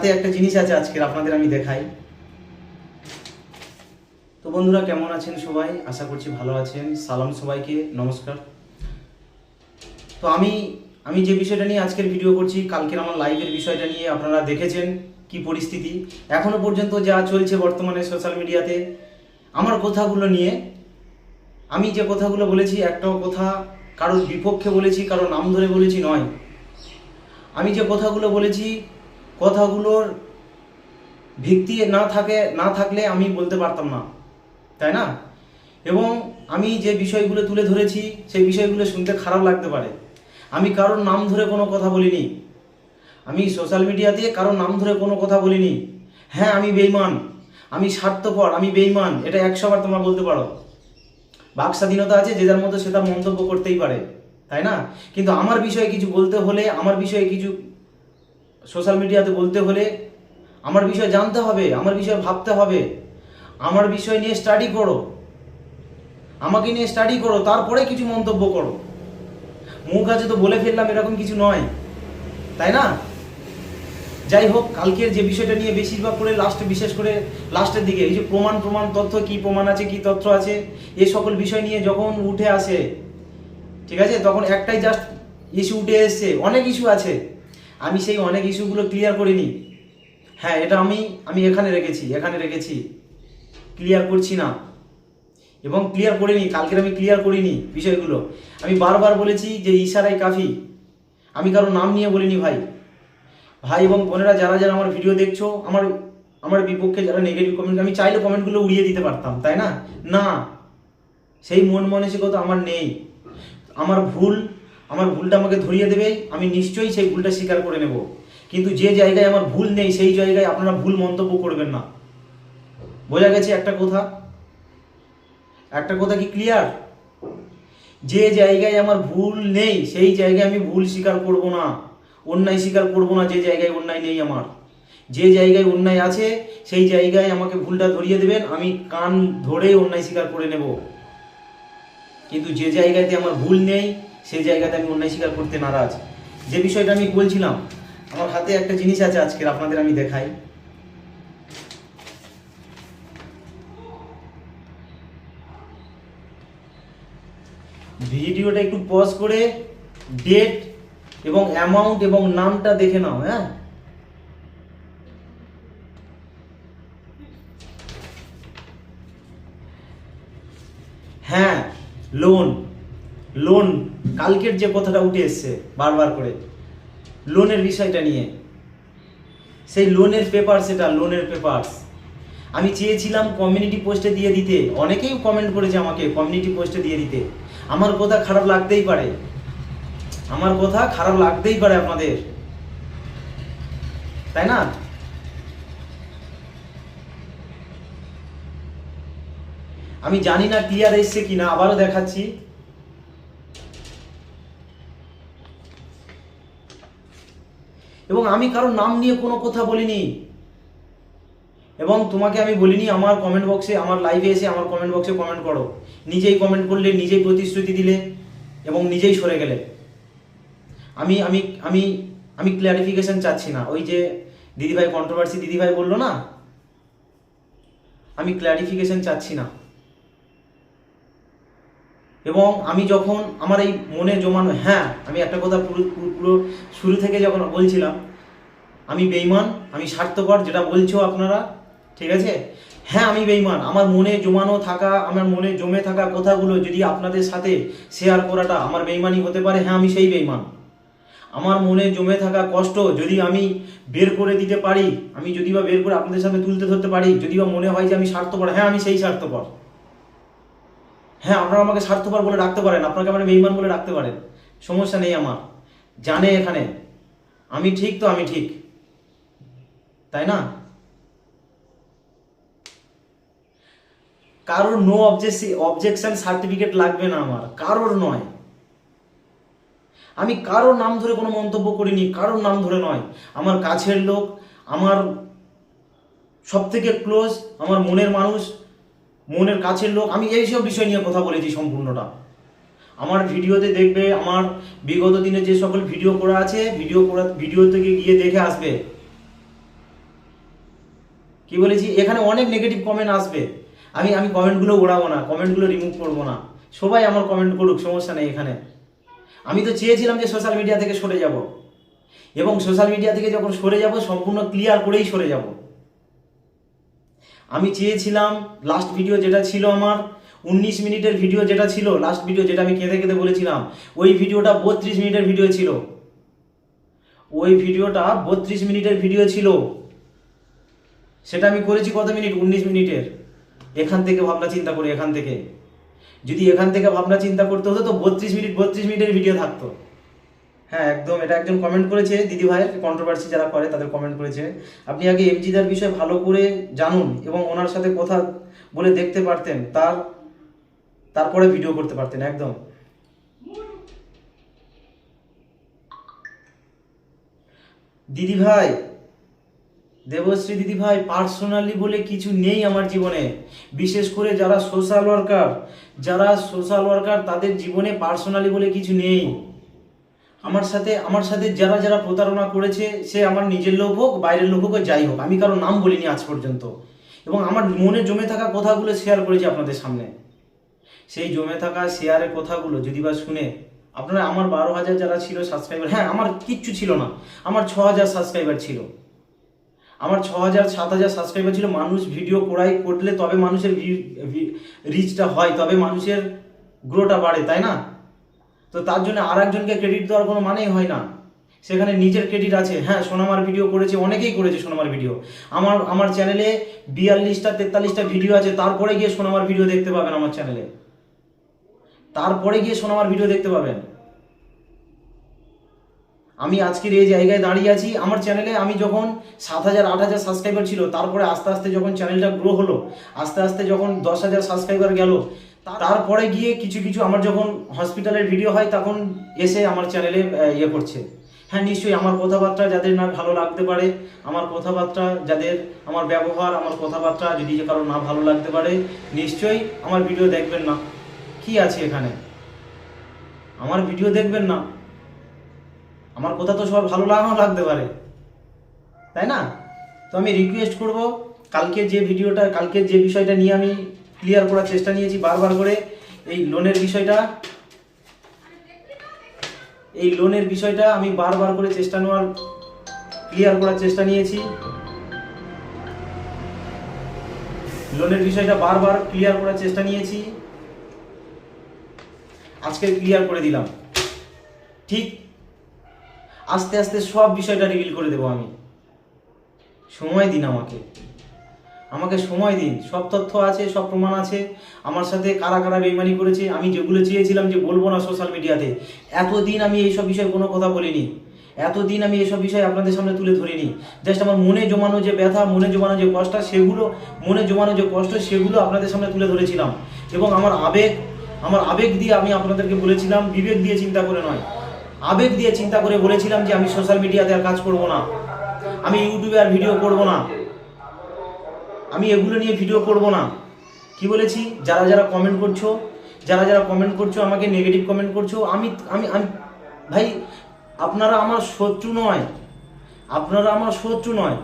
হাতে একটা জিনিস আছে আজকের, আপনাদের আমি দেখাই। তো বন্ধুরা, কেমন আছেন সবাই? আশা করছি ভালো আছেন। সালাম সবাইকে, নমস্কার। তো আমি আমি যে বিষয়টা নিয়ে আজকের ভিডিও করছি, কালকের আমার লাইভের বিষয়টা নিয়ে আপনারা দেখেছেন কি পরিস্থিতি। এখনও পর্যন্ত যা চলছে বর্তমানে সোশ্যাল মিডিয়াতে আমার কথাগুলো নিয়ে, আমি যে কথাগুলো বলেছি, একটাও কথা কারোর বিপক্ষে বলেছি, কারোর নাম ধরে বলেছি নয়। আমি যে কথাগুলো বলেছি কথাগুলোর ভিত্তি না থাকে, না থাকলে আমি বলতে পারতাম না, তাই না? এবং আমি যে বিষয়গুলো তুলে ধরেছি, সেই বিষয়গুলো শুনতে খারাপ লাগতে পারে। আমি কারোর নাম ধরে কোনো কথা বলিনি। আমি সোশ্যাল মিডিয়াতে কারোর নাম ধরে কোনো কথা বলিনি। হ্যাঁ আমি বেইমান আমি স্বার্থপর, আমি বেইমান এটা একশোবার তোমরা বলতে পারো। বাক স্বাধীনতা আছে, যে যার মতো সে তার মন্তব্য করতেই পারে, তাই না? কিন্তু আমার বিষয়ে কিছু বলতে হলে, আমার বিষয়ে কিছু সোশ্যাল মিডিয়াতে বলতে হলে আমার বিষয় জানতে হবে, আমার বিষয়ে ভাবতে হবে। আমার বিষয় নিয়ে স্টাডি করো। আমাকে নিয়ে স্টাডি করো, তারপরে কিছু মন্তব্য করো। মুখ আছে তো বলে ফেললাম, এরকম কিছু নয়। তাই না? যাই হোক, কালকের যে বিষয়টা নিয়ে বেশিরভাগ করে লাস্টে বিশেষ করে লাস্টের দিকে, এই যে প্রমাণ প্রমাণ, তথ্য, কি প্রমাণ আছে, কি তথ্য আছে, এ সকল বিষয় নিয়ে যখন উঠে আসে, ঠিক আছে? তখন একটাই জাস্ট ইস্যু উঠে এসছে, অনেক ইস্যু আছে। আমি সেই অনেক ইস্যুগুলো ক্লিয়ার করিনি। হ্যাঁ এটা আমি আমি এখানে রেখেছি এখানে রেখেছি। ক্লিয়ার করছি না। এবং ক্লিয়ার করিনি, কালকের আমি ক্লিয়ার করিনি বিষয়গুলো। আমি বারবার বলেছি যে ইশারাই কাফি। আমি কারও নাম নিয়ে বলিনি ভাই। ভাই এবং বোনেরা যারা যারা আমার ভিডিও দেখছ, আমার আমার বিপক্ষে যারা নেগেটিভ কমেন্ট আমি চাইলে কমেন্টগুলো উড়িয়ে দিতে পারতাম, তাই না? না। সেই মন মানসিকতা আমার নেই। আমার ভুল আমার ভুলটা আমাকে ধরিয়ে দেবে, আমি নিশ্চয়ই সেই ভুলটা স্বীকার করে নেব। কিন্তু যে জায়গায় আমার ভুল নেই, সেই জায়গায় আপনারা ভুল মন্তব্য করবেন না। বোঝা গেছে একটা কথা? একটা কথা কি ক্লিয়ার যে জায়গায় আমার ভুল নেই, সেই জায়গায় আমি ভুল স্বীকার করব না। অন্যায় স্বীকার করব না, যে জায়গায় অন্যায় নেই আমার। যে জায়গায় অন্যায় আছে, সেই জায়গায় আমাকে ভুলটা ধরিয়ে দেবেন, আমি কান ধরে অন্যায় স্বীকার করে নেব। কিন্তু যে জায়গাতে আমার ভুল নেই সেই জায়গাতে আমি অন্যায় স্বীকার করতে নারাজ। যে বিষয়টা আমি বলছিলাম, আমার হাতে একটা জিনিস আছে আজকের, আপনাদের আমি দেখাই। ভিডিওটা একটু পজ করে ডেট এবং অ্যামাউন্ট এবং নামটা দেখে নাও হ্যাঁ? হ্যাঁ লোন লোন কালকের যে কথাটা উঠে এসছে বারবার করে লোনের বিষয়টা নিয়ে। সেই লোনের পেপার সেটা লোনের পেপার আমি চেয়েছিলাম কমিউনিটি পোস্টে দিয়ে দিতে। অনেকেই কমেন্ট করেছে আমাকে কমিউনিটি পোস্টে দিয়ে দিতে। আমার কথা খারাপ লাগতেই পারে। আমার কথা খারাপ লাগতেই পারে আপনাদের। তাই না? আমি জানি না ক্লিয়ার এসছে কিনা, আবারও দেখাচ্ছি। এবং আমি কারোর নাম নিয়ে কোনো কথা বলিনি। এবং তোমাকে আমি বলিনি, আমার কমেন্ট বক্সে আমার লাইভে এসে আমার কমেন্ট বক্সে কমেন্ট করো। নিজেই কমেন্ট করলে, নিজেই প্রতিশ্রুতি দিলে এবং নিজেই সরে গেলে। আমি আমি আমি আমি ক্ল্যারিফিকেশন চাচ্ছি না। ওই যে দিদিভাই কন্ট্রোভার্সি দিদিভাই বলল না? আমি ক্ল্যারিফিকেশন চাচ্ছি না। এবং আমি যখন আমার এই মনে জমানো হ্যাঁ আমি একটা কথা পুরো, পুরো- শুরু থেকে যখন বলছিলাম, আমি বেইমান আমি স্বার্থপর, যেটা বলছো আপনারা, ঠিক আছে? হ্যাঁ আমি বেইমান আমার মনে জমানো থাকা, আমার মনে জমে থাকা কথাগুলো যদি আপনাদের সাথে শেয়ার করাটা আমার বেইমানি হতে পারে হ্যাঁ আমি সেই বেইমান আমার মনে জমে থাকা কষ্ট যদি আমি বের করে দিতে পারি, আমি যদি বা বের করে আপনাদের সামনে তুলতে ধরতে পারি, যদি বা মনে হয় যে আমি স্বার্থপর হ্যাঁ আমি সেই স্বার্থপর। হ্যাঁ আপনারা আমাকে স্বার্থপর বলে রাখতে পারেন, আপনাকে আমার বেইমান বলে রাখতে পারেন। সমস্যা নেই আমার। জানে এখানে। আমি ঠিক তো আমি ঠিক। তাই না? কারোর নো অবজেকশন সার্টিফিকেট লাগবে না আমার। কারোর নয়। আমি কারোর নাম ধরে কোনো মন্তব্য করিনি, কারোর নাম ধরে নয়। আমার কাছের লোক, আমার সব থেকে ক্লোজ আমার মনের মানুষ মনের কাছের লোক, আমি এইসব বিষয় নিয়ে কথা বলেছি সম্পূর্ণটা। আমার ভিডিওতে দেখবে, আমার বিগত দিনে যে সকল ভিডিও করা আছে, ভিডিও করা, ভিডিও থেকে গিয়ে দেখে আসবে। কি বলেছি? এখানে অনেক নেগেটিভ কমেন্ট আসবে। আমি আমি কমেন্টগুলো ওড়াবো না কমেন্টগুলো রিমুভ করব না। সবাই আমার কমেন্ট করুক, সমস্যা নেই এখানে। আমি তো চেয়েছিলাম যে সোশ্যাল মিডিয়া থেকে সরে যাব। এবং সোশ্যাল মিডিয়া থেকে যখন সরে যাব, সম্পূর্ণ ক্লিয়ার করেই সরে যাব। আমি চেয়েছিলাম লাস্ট ভিডিও যেটা ছিল আমার, উনিশ মিনিটের ভিডিও যেটা ছিল লাস্ট ভিডিও যেটা আমি কেঁদে কেঁদে বলেছিলাম, ওই ভিডিওটা বত্রিশ মিনিটের ভিডিও ছিল। ওই ভিডিওটা বত্রিশ মিনিটের ভিডিও ছিল। সেটা আমি করেছি কত মিনিট? উনিশ মিনিটের। এখান থেকে ভাবনা চিন্তা করি, এখান থেকে। যদি এখান থেকে ভাবনা চিন্তা করতে হতো তো বত্রিশ মিনিট, বত্রিশ মিনিটের ভিডিও থাকতো। হ্যাঁ একদম। এটা একজন কমেন্ট করেছে, দিদি ভাইয়ের কন্ট্রোভার্সি যারা করে, তাদের কমেন্ট করেছে। আপনি আগে এমজিদার বিষয়ে ভালো করে জানুন এবং ওনার সাথে কথা বলে দেখতে পারতেন, তার, তারপরে ভিডিও করতে পারতেন, একদম। দিদি ভাই, দেবশ্রী দিদি ভাই পার্সোনালি বলে কিছু নেই আমার জীবনে। বিশেষ করে যারা সোশ্যাল ওয়ার্কার যারা সোশ্যাল ওয়ার্কার তাদের জীবনে পার্সোনালি বলে কিছু নেই। আমার সাথে আমার সাথে যারা যারা প্রতারণা করেছে, সে আমার নিজের লোক হোক, বাইরের লোক হোক, যাই হোক, আমি কারও নাম বলিনি আজ পর্যন্ত। এবং আমার মনে জমে থাকা কথাগুলো শেয়ার করেছি আপনাদের সামনে। সেই জমে থাকা শেয়ারের কথাগুলো যদি বা শুনে, আপনারা আমার বারো হাজার যারা ছিল সাবস্ক্রাইবার হ্যাঁ আমার কিচ্ছু ছিল না, আমার ছ হাজার সাবস্ক্রাইবার ছিল। আমার ছ হাজার, সাত হাজার সাবস্ক্রাইবার ছিল, মানুষ ভিডিও করাই, করলে তবে মানুষের রিচটা হয়, তবে মানুষের গ্রোটা বাড়ে, তাই না? তো তার জন্য আর একজনকে ক্রেডিট দেওয়ার কোনো মানেই হয় না। সেখানে নিজের ক্রেডিট আছে। হ্যাঁ সোনামার ভিডিও করেছে, অনেকেই করেছে সোনামার ভিডিও আমার আমার চ্যানেলে বিয়াল্লিশটা, তেতাল্লিশটা ভিডিও আছে। তারপরে গিয়ে সোনামার ভিডিও দেখতে পাবেন আমার চ্যানেলে তারপরে গিয়ে সোনামার ভিডিও দেখতে পাবেন। আমি আজকের এই জায়গায় দাঁড়িয়ে আছি। আমার চ্যানেলে আমি যখন সাত হাজার, আট হাজার সাবস্ক্রাইবার ছিল, তারপরে আস্তে আস্তে যখন চ্যানেলটা গ্রো হলো, আস্তে আস্তে যখন দশ হাজার সাবস্ক্রাইবার গেল তারপরে গিয়ে কিছু কিছু আমার যখন হসপিটালের ভিডিও হয়, তখন এসে আমার চ্যানেলে ইয়ে করছে। হ্যাঁ নিশ্চয়ই আমার কথাবার্তা যাদের না ভালো লাগতে পারে, আমার কথাবার্তা যাদের, আমার ব্যবহার, আমার কথাবার্তা যদি কারও না ভালো লাগতে পারে, নিশ্চয়ই আমার ভিডিও দেখবেন না। কি আছে এখানে? আমার ভিডিও দেখবেন না। আমার কথা তো সবার ভালো লাগাও লাগতে পারে। তাই না? তো আমি রিকোয়েস্ট করব কালকে যে ভিডিওটা কালকে যে বিষয়টা নিয়ে আমি ক্লিয়ার করার চেষ্টা নিয়েছি, বারবার করে এই লোনের বিষয়টা। এই লোনের বিষয়টা আমি বারবার করে চেষ্টা নেওয়ার ক্লিয়ার করার চেষ্টা নিয়েছি। লোনের বিষয়টা বারবার ক্লিয়ার করার চেষ্টা নিয়েছি। আজকে ক্লিয়ার করে দিলাম। ঠিক আস্তে আস্তে সব বিষয়টা রিভিল করে দেবো আমি। সময় দিন আমাকে। আমাকে সময় দিন। সব তথ্য আছে, সব প্রমাণ আছে। আমার সাথে কারা কারা বেইমানি করেছে, আমি যেগুলো চেয়েছিলাম যে বলব না সোশ্যাল মিডিয়াতে এতদিন আমি এইসব বিষয়ে কোনো কথা বলিনি। এতদিন আমি এসব বিষয় আপনাদের সামনে তুলে ধরিনি। জাস্ট আমার মনে জমানো যে ব্যথা, মনে জমানো যে কষ্ট, সেগুলো, মনে জমানো যে কষ্ট, সেগুলো আপনাদের সামনে তুলে ধরেছিলাম। এবং আমার আবেগ আমার আবেগ দিয়ে আমি আপনাদেরকে বলেছিলাম, বিবেক দিয়ে চিন্তা করে নয়। আবেগ দিয়ে চিন্তা করে বলেছিলাম যে আমি সোশ্যাল মিডিয়াতে আর কাজ করব না। আমি ইউটিউবে আর ভিডিও করব না। আমি এগুলো নিয়ে ভিডিও করব না। কি বলেছি? যারা যারা কমেন্ট করছ, যারা যারা কমেন্ট করছ, আমাকে নেগেটিভ কমেন্ট করছ, আমি আমি আমি, ভাই, আপনারা আমার শত্রু নয়। আপনারা আমার শত্রু নয়।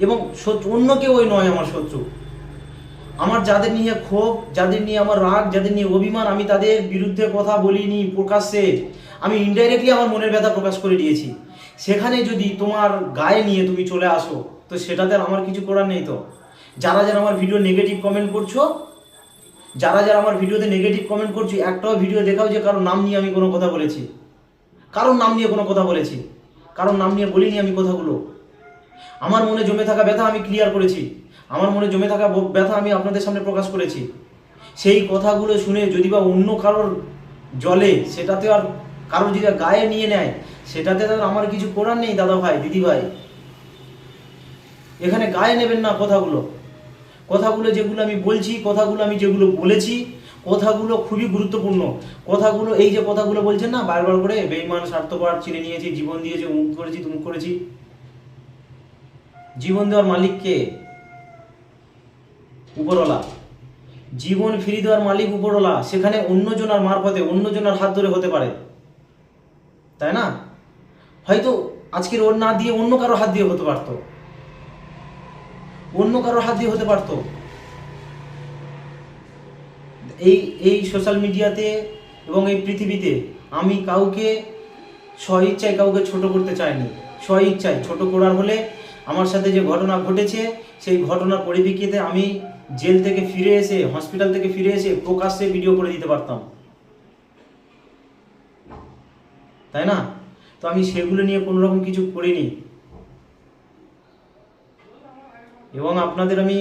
এবং শত্রু, অন্য কেউই নয় আমার শত্রু। আমার যাদের নিয়ে ক্ষোভ, যাদের নিয়ে আমার রাগ, যাদের নিয়ে অভিমান, আমি তাদের বিরুদ্ধে কথা বলিনি প্রকাশ্যে। আমি ইনডাইরেক্টলি আমার মনের ব্যথা প্রকাশ করে দিয়েছি। সেখানে যদি তোমার গায়ে নিয়ে তুমি চলে আসো, তো সেটাতে আমার কিছু করার নেই তো। যারা যারা আমার ভিডিও নেগেটিভ কমেন্ট করছ, যারা যারা আমার ভিডিওতে নেগেটিভ কমেন্ট করছ, একটাও ভিডিও দেখাও যে কারোর নাম নিয়ে আমি কোনো কথা বলেছি। কারোর নাম নিয়ে কোনো কথা বলেছি। কারোর নাম নিয়ে বলিনি আমি কথাগুলো। আমার মনে জমে থাকা ব্যথা আমি ক্লিয়ার করেছি। আমার মনে জমে থাকা ব্যথা আমি আপনাদের সামনে প্রকাশ করেছি। সেই কথাগুলো শুনে যদি বা অন্য কারোর জলে সেটাতে আর কারোর যদি গায়ে নিয়ে নেয়, সেটাতে তো আমার কিছু করার নেই দাদা ভাই, দিদি ভাই। এখানে গায়ে নেবেন না কথাগুলো। কথাগুলো যেগুলো আমি বলছি, কথাগুলো আমি যেগুলো বলেছি, কথাগুলো খুবই গুরুত্বপূর্ণ। কথাগুলো, এই যে কথাগুলো বলছেন না, বারবার করে বেইমান স্বার্থপর, চিনে নিয়েছি, জীবন দিয়েছি মুখ করেছি, তুমুক করেছি। জীবন দেওয়ার মালিককে উপরওয়ালা। জীবন ফিরিয়ে দেওয়ার মালিক উপরওয়ালা। সেখানে অন্যজনার মারফতে, অন্যজনার হাত ধরে হতে পারে। তাই না? হয়তো আজকের ওর না দিয়ে অন্য কারও হাত দিয়ে হতে পারতো। অন্য কারোর হাত দিয়ে হতে পারতো। এই এই সোশ্যাল মিডিয়াতে এবং এই পৃথিবীতে আমি কাউকে স্ব ইচ্ছায় কাউকে ছোট করতে চাইনি। স্ব ইচ্ছায় ছোট করার হলে আমার সাথে যে ঘটনা ঘটেছে, সেই ঘটনার পরিপ্রেক্ষিতে আমি জেল থেকে ফিরে এসে হসপিটাল থেকে ফিরে এসে প্রকাশ্যে ভিডিও করে দিতে পারতাম। তাই না? তো আমি সেগুলো নিয়ে কোনো রকম কিছু করিনি। এবং আপনাদের আমি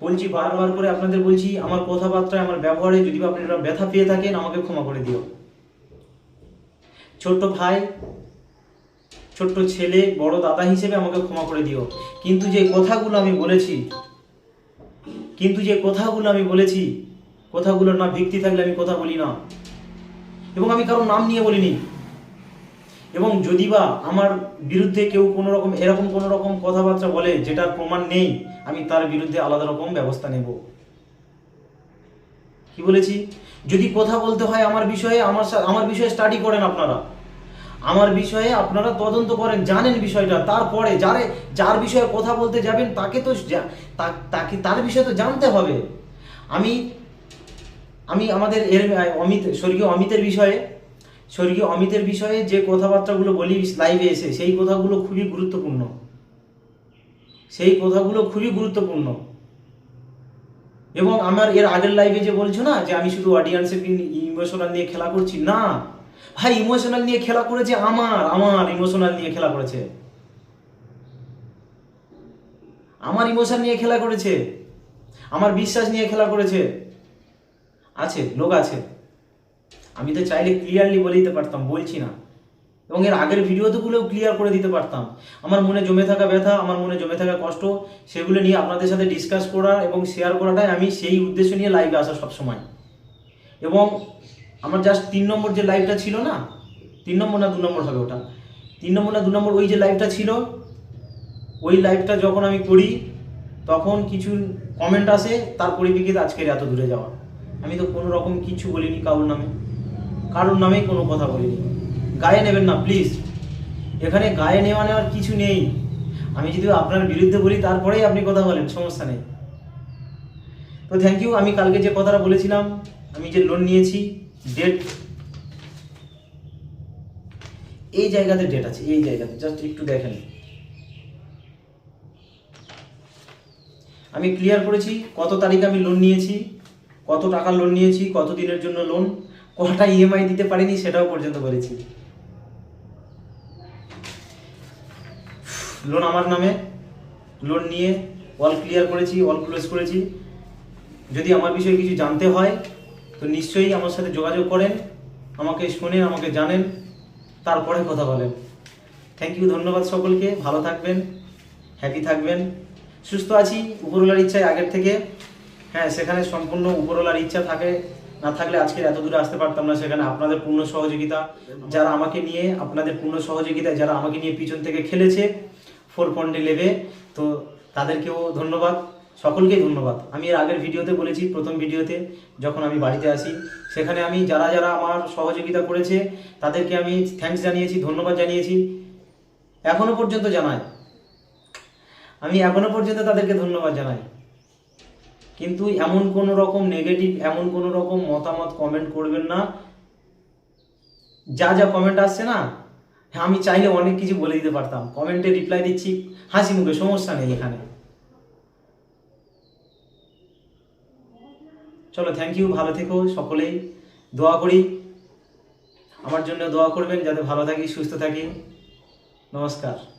বলছি বারবার করে আপনাদের বলছি, আমার কথাবার্তায়, আমার ব্যবহারে যদি আপনারা ব্যথা পেয়ে থাকেন, আমাকে ক্ষমা করে দিও। ছোট্ট ভাই, ছোট্ট ছেলে, বড় দাদা হিসেবে আমাকে ক্ষমা করে দিও। কিন্তু যে কথাগুলো আমি বলেছি, কিন্তু যে কথাগুলো আমি বলেছি, কথাগুলোর না ভিত্তি থাকলে আমি কথা বলি না। এবং আমি কারোর নাম নিয়ে বলিনি। এবং যদি বা আমার বিরুদ্ধে কেউ কোনো রকম, এরকম কোনো রকম কথাবার্তা বলে যেটার প্রমাণ নেই, আমি তার বিরুদ্ধে আলাদা রকম ব্যবস্থা নেব। কি বলেছি? যদি কথা বলতে হয় আমার বিষয়ে, আমার আমার বিষয়ে স্টাডি করেন আপনারা। আমার বিষয়ে আপনারা তদন্ত করেন, জানেন বিষয়টা। তারপরে যারে, যার বিষয়ে কথা বলতে যাবেন, তাকে তো তাকে, তার বিষয়ে তো জানতে হবে। আমি আমি আমাদের এর অমিত, স্বর্গীয় অমিতের বিষয়ে স্বর্গীয় অমিতের বিষয়ে যে কথাবার্তাগুলো বলি লাইভে এসে, সেই কথাগুলো খুবই গুরুত্বপূর্ণ। সেই কথাগুলো খুবই গুরুত্বপূর্ণ। এবং আমার এর আগের লাইভে যে বলছো না, যে আমি শুধু অডিয়েন্সের ইমোশনাল নিয়ে খেলা করছি, না। ভাই ইমোশনাল নিয়ে খেলা করেছে আমার আমার ইমোশনাল নিয়ে খেলা করেছে। আমার ইমোশন নিয়ে খেলা করেছে। আমার বিশ্বাস নিয়ে খেলা করেছে। আছে, লোক আছে। আমি তো চাইলে ক্লিয়ারলি বলে দিতে পারতাম, বলছি না। এবং এর আগের ভিডিওগুলোও ক্লিয়ার করে দিতে পারতাম। আমার মনে জমে থাকা ব্যথা, আমার মনে জমে থাকা কষ্ট, সেগুলো নিয়ে আপনাদের সাথে ডিসকাস করা এবং শেয়ার করাটাই আমি সেই উদ্দেশ্য নিয়ে লাইভে আসা সবসময়। এবং আমার জাস্ট তিন নম্বর যে লাইভটা ছিল না, তিন নম্বর না দু নম্বর হবে ওটা, তিন নম্বর না দু নম্বর ওই যে লাইভটা ছিল, ওই লাইভটা যখন আমি করি, তখন কিছু কমেন্ট আসে, তার পরিপ্রেক্ষিতে আজকের এত দূরে যাওয়া। আমি তো কোনো রকম কিছু বলিনি কারোর নামে। কারোর নামে কোনো কথা বলিনি। গায়ে নেবেন না প্লিজ এখানে গায়ে নেওয়া নেওয়ার কিছু নেই। আমি যদি আপনার বিরুদ্ধে বলি, তারপরেই আপনি কথা বলেন, সমস্যা নেই। তো থ্যাংক ইউ আমি কালকে যে কথাটা বলেছিলাম, আমি যে লোন নিয়েছি ডেট এই জায়গাতে ডেট আছে, এই জায়গাতে জাস্ট একটু দেখেন। আমি ক্লিয়ার করেছি, কত তারিখে আমি লোন নিয়েছি, কত টাকা লোন নিয়েছি, কত দিনের জন্য লোন কটা ইএমআই দিতে পারিনি সেটাও পর্যন্ত বলেছি। লোন আমার নামে লোন নিয়ে অল ক্লিয়ার করেছি অল ক্লোজ করেছি। যদি আমার বিষয়ে কিছু জানতে হয়, তো নিশ্চয়ই আমার সাথে যোগাযোগ করেন, আমাকে শোনেন, আমাকে জানেন, তারপরে কথা বলেন। থ্যাংক ইউ ধন্যবাদ সকলকে, ভালো থাকবেন হ্যাপি থাকবেন। সুস্থ আছি, উপরওয়ালার ইচ্ছায় আগের থেকে। হ্যাঁ সেখানে সম্পূর্ণ উপরওয়ালার ইচ্ছা থাকে। না থাকলে আজকে এত দূরে আসতে পারতাম না সেখানে আপনাদের পূর্ণ সহযোগিতা, যারা আমাকে নিয়ে, আপনাদের পূর্ণ সহযোগিতায় যারা আমাকে নিয়ে পিছন থেকে খেলেছে, ফোর পয়েন্টে লেভে, তো তাদেরকেও ধন্যবাদ, সকলকেই ধন্যবাদ। আমি এর আগের ভিডিওতে বলেছি, প্রথম ভিডিওতে, যখন আমি বাড়িতে আসি, সেখানে আমি যারা যারা আমার সহযোগিতা করেছে, তাদেরকে আমি থ্যাঙ্কস জানিয়েছি, ধন্যবাদ জানিয়েছি। এখনও পর্যন্ত জানাই আমি এখনও পর্যন্ত তাদেরকে ধন্যবাদ জানাই। কিন্তু এমন কোন রকম নেগেটিভ এমন কোন রকম মতামত কমেন্ট করবেন না। যা যা কমেন্ট আসছে না হ্যাঁ আমি চাইলে অনেক কিছু বলে দিতে পারতাম। কমেন্টে রিপ্লাই দিচ্ছি, হাসি মুখে, সমস্যা নেই এখানে। চলো থ্যাংক ইউ ভালো থেকো সকলেই। দোয়া করি। আমার জন্য দোয়া করবেন, যাতে ভালো থাকি, সুস্থ থাকি। নমস্কার।